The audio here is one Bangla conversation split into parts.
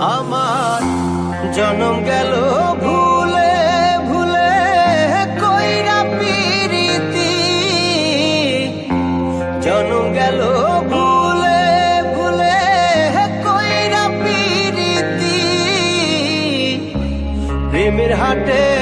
আমার জনম গেল ভুলে ভুলে কইরা পিরিতি। জনম গেল ভুলে ভুলে কইরা পিরিতি। প্রেমের হাটে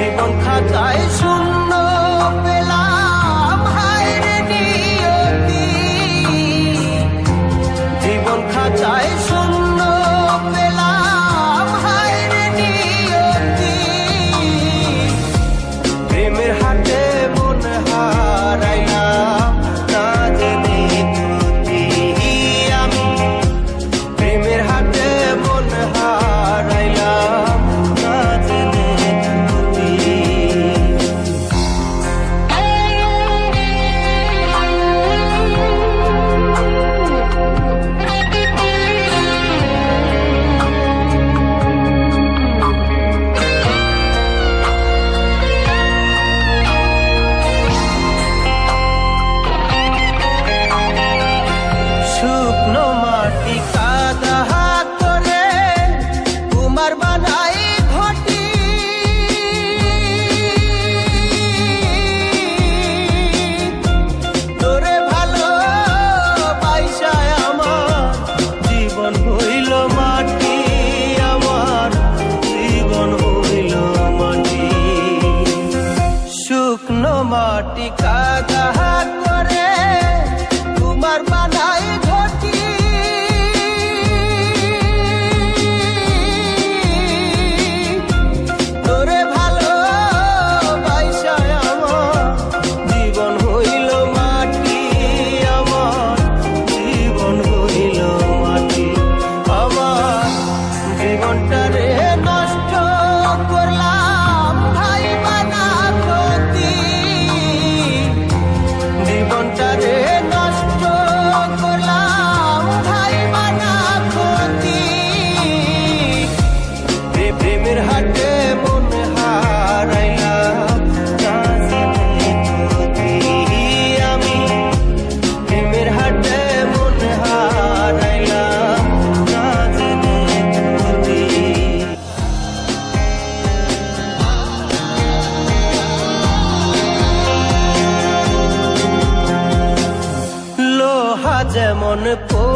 希望他开出。ঘর বানায় যেমন পো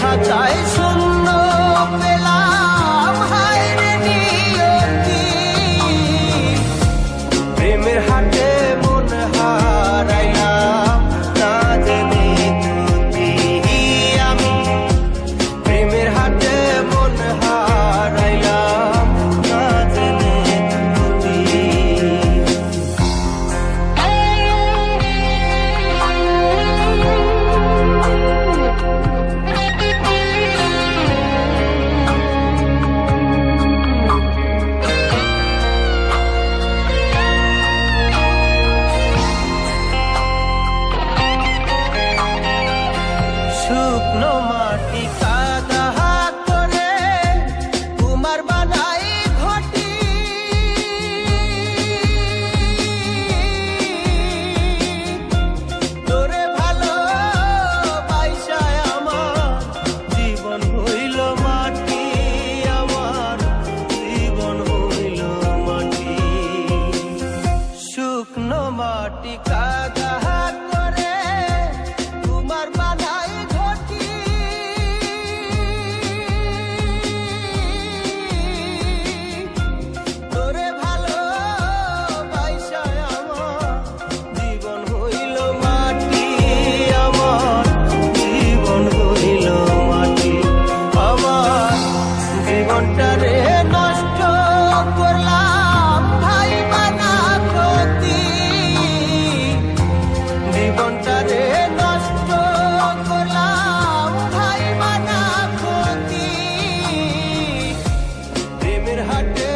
খাঁচায় শূন্য পেলাম হায় রে প্রেমের হাটে Yeah.